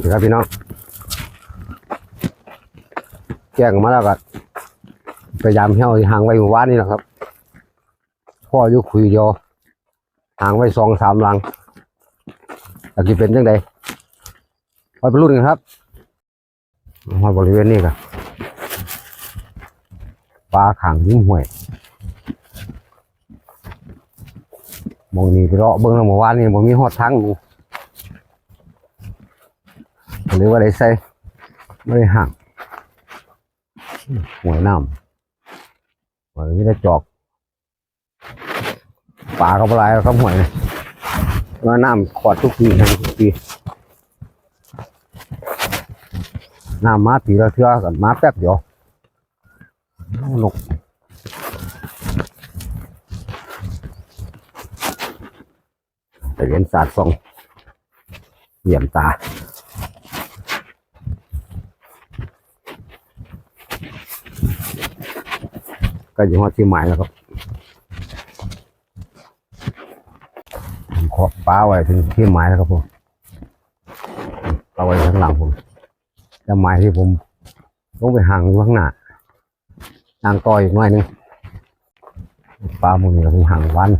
นี่ครับพี่น้องแจ้งมาแล้วก็พยายามเที่ยวห่างไว้หมู่บ้านนี่แหละครับ พ่ออยู่คุยเดียวห่างไว้สองสามหลังต่กี่เป็นจังไดไปไปรุ่นกันครับมาบริเวณนี้กันปลาขังยิ้มห่วยหมองนี้ไปเลาะเบิ้งแล้วเมื่อวานนี่ผมมีหอดทั้งอยู่ หรือว่าได้ใส่ไม่ได้ห่างหวยน้ำหวยไม่ได้จอกปลาก็ปลายครับหวยว่าน้ำขอดทุกปีทุกปีน้ำมาปีละเทื่อกันมาแป๊บเดียวนกไปเรียนศาสตร์ส่งเหยี่ยมตา ก็อยู่ที่หมายแล้วครับขอป้าไว้ถึงที่หมายแล้วครับผมเอาไว้ข้างหลังผมจะหมายที่ผมต้องไปห่างอยู่ข้างหน้าห่างต่ออีกหน่อยหนึงปลาหมุนกับผมห่างวัน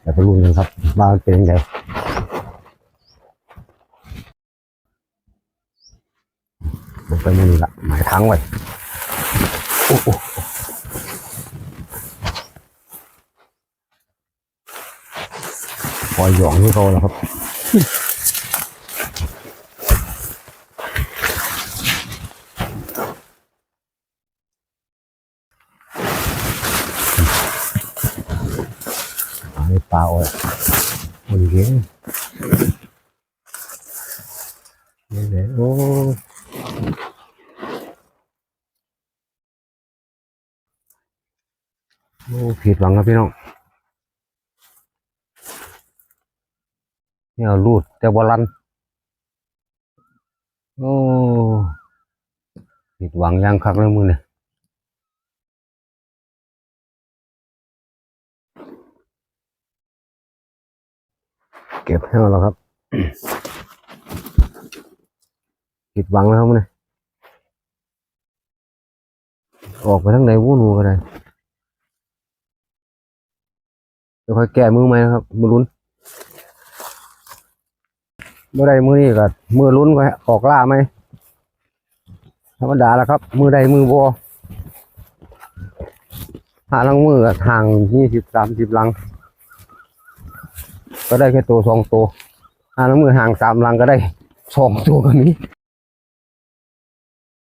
แต่ไปรุ่นกันครับว่ามันเป็นยังไง ผมไปมือนี่ละหมายทั้งไว้โอ้โหปล่อยหยองที่เขาแล้วครับไอ้ปลาอ่อยโอ้ยเก๋นี่เลยโอ้ โอ้ผิดหวังครับพี่น้องเนี่ยรูดแต่บอลันโอ้ผิดหวังยังคักเลยมือเนี่ยเก็บให้เราแล้วครับผิดหวังแล้วครับมือเนี่ยออกไปทั้งไหนวู้นูก็ได้ เดี๋ยวค่อยแก้มือไหมนะครับ มือลุ้นเมื่อใดมือนี่ก็มือลุ้นก็ออกล่าไหมธรรมดาแล้วครับ มือใดมือบอหาลังมือก็ทางยี่สิบสามสิบลัง ก็ได้แค่ตัวสองตัวหาลังมือห่างสามลังก็ได้สองตัวก็มี